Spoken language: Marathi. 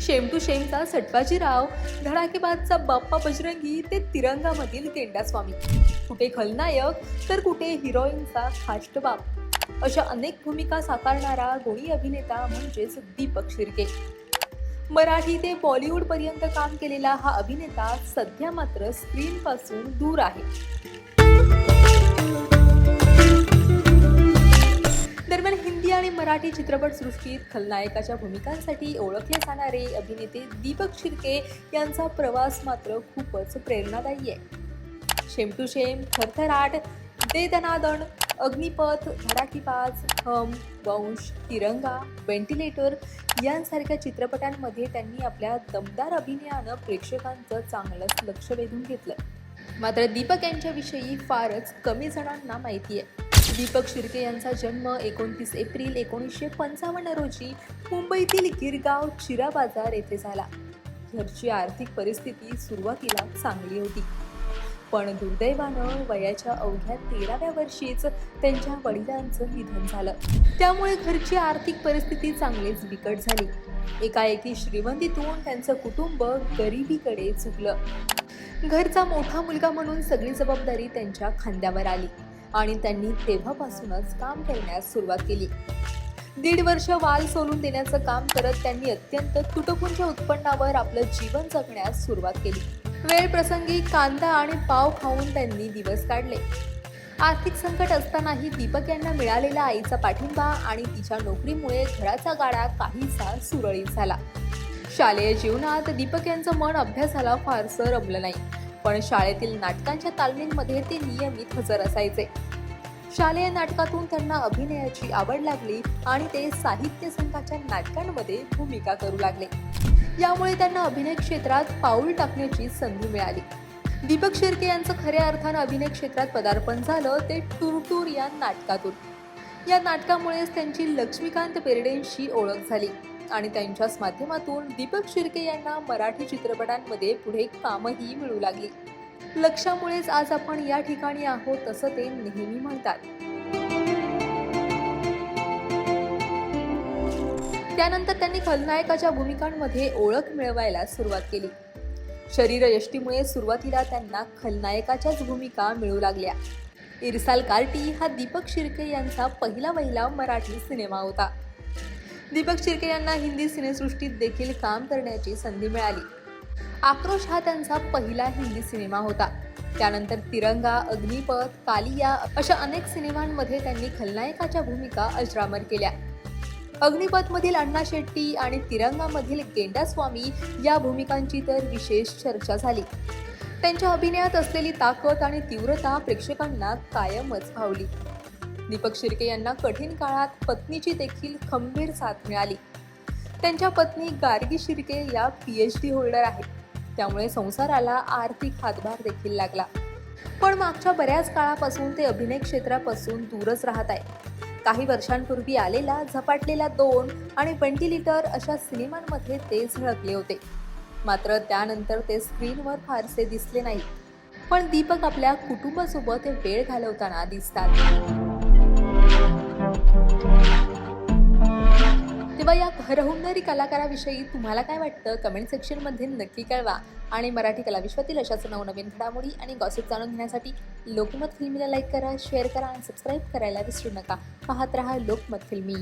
शेम टू शेमचा सटवाजीराव धडाकेबाजचा बाप्पा बजरंगी ते तिरंगामधील गेंडास्वामी कुठे खलनायक तर कुठे हिरोईनचा खाष्ट बाप. अशा अनेक भूमिका साकारणारा गोळी अभिनेता म्हणजेच दीपक शिर्के. मराठी ते बॉलिवूड पर्यंत काम केलेला हा अभिनेता सध्या मात्र स्क्रीन पासून दूर आहे. दरम्यान हिंदी आणि मराठी चित्रपटसृष्टीत खलनायकाच्या भूमिकांसाठी ओळखले जाणारे अभिनेते दीपक शिर्के यांचा प्रवास मात्र खूपच प्रेरणादायी आहे. Shame to shame Thartharat De Danadan Agneepath Dhadakebaaz Hum Vansh Tiranga ventilator यांसारख्या चित्रपटांमध्ये त्यांनी आपल्या दमदार अभिनयानं प्रेक्षकांचं चांगलंच लक्ष वेधून घेतलं. मात्र दीपक यांच्याविषयी फारच कमी जणांना माहिती आहे. दीपक शिर्के यांचा जन्म एकोणतीस एप्रिल एकोणीसशे पंचावन्न रोजी मुंबईतील गिरगाव चिरा बाजार येथे झाला. घरची आर्थिक परिस्थिती सुरुवातीला चांगली होती. पण दुर्दैवानं वयाच्या अवघ्या तेराव्या वर्षीच त्यांच्या वडिलांचं निधन झालं. त्यामुळे घरची आर्थिक परिस्थिती चांगलीच बिकट झाली. एकाएकी श्रीमंतीतून त्यांचं कुटुंब गरिबीकडे चुकलं. घरचा मोठा मुलगा म्हणून सगळी जबाबदारी त्यांच्या खांद्यावर आली. आणि त्यांनी तेव्हापासूनच काम करण्यास सुरुवात केली. दीड वर्ष वाल सोलून देण्याचं काम करत त्यांनी अत्यंत तुटपुंज उत्पन्नावर आपलं जीवन जगण्यास सुरुवात केली. वेळ प्रसंगी कांदा आणि पाव खाऊन त्यांनी दिवस काढले. आर्थिक संकट असतानाही दीपक यांना मिळालेला आईचा पाठिंबा आणि तिच्या नोकरीमुळे घराचा गाडा काहीसा सुरळीत झाला. शालेय जीवनात दीपक यांचं मन अभ्यासाला फारसं रमलं नाही. पण शाळेतील नाटकांच्या तालमींमध्ये ते नियमित हजर असायचे. शालेय नाटकातून त्यांना अभिनयाची आवड लागली आणि ते साहित्य संघाच्या नाटकांमध्ये भूमिका करू लागले. यामुळे त्यांना अभिनय क्षेत्रात पाऊल टाकण्याची संधी मिळाली. दीपक शिर्के यांचं खऱ्या अर्थानं अभिनय क्षेत्रात पदार्पण झालं ते टूरटूर या नाटकातून. या नाटकामुळेच त्यांची लक्ष्मीकांत पेरडेंशी ओळख झाली. आणि त्यांच्याच माध्यमातून दीपक शिर्के यांना मराठी चित्रपटांमध्ये पुढे कामही मिळू लागली. लक्षामुळेच आज आपण या ठिकाणी आहोत असं ते नेहमी म्हणतात. त्यानंतर त्यांनी खलनायकाच्या भूमिकांमध्ये ओळख मिळवायला सुरुवात केली. शरीरयष्टीमुळे सुरुवातीला त्यांना खलनायकाच्याच भूमिका मिळू लागल्या. इरसाल कार्टी हा दीपक शिर्के यांचा पहिला वहिला मराठी सिनेमा होता. दीपक शिर्के यांना हिंदी सिनेसृष्टीत देखील काम करण्याची संधी मिळाली. आक्रोश हा त्यांचा पहिला हिंदी सिनेमा होता. त्यानंतर तिरंगा अग्निपथ कालिया अशा अनेक सिनेमांमध्ये त्यांनी खलनायकाच्या भूमिका अजरामर केल्या. अग्निपथमधील अण्णा शेट्टी आणि तिरंगामधील गेंडास्वामी या भूमिकांची तर विशेष चर्चा झाली. त्यांच्या अभिनयात असलेली ताकद आणि तीव्रता प्रेक्षकांना कायमच भावली. दीपक शिर्के यांना कठीण काळात पत्नीची देखील खंबीर साथ मिळाली. त्यांच्या पत्नी गार्गी शिर्के या पी एच डी होल्डर आहेत. त्यामुळे संसाराला आर्थिक हातभार देखील लागला. पण मागच्या बऱ्याच काळापासून ते अभिनय क्षेत्रापासून दूरच राहत आहे. काही वर्षांपूर्वी आलेला झपाटलेला दोन आणि व्हेंटिलेटर अशा सिनेमांमध्ये ते झळकले होते. मात्र त्यानंतर ते स्क्रीनवर फारसे दिसले नाही. पण दीपक आपल्या कुटुंबासोबत वेळ घालवताना दिसतात. तेव्हा कलाकाराविषयी तुम्हाला काय वाटतं? कमेंट सेक्शनमध्ये नक्की कळवा. आणि मराठी कलाविश्वातील अशाच नवनवीन घडामोडी आणि गॉसिप जाणून घेण्यासाठी लोकमत फिल्मीला लाईक करा शेअर करा आणि सबस्क्राईब करायला विसरू नका. पाहत रहा लोकमत फिल्मी.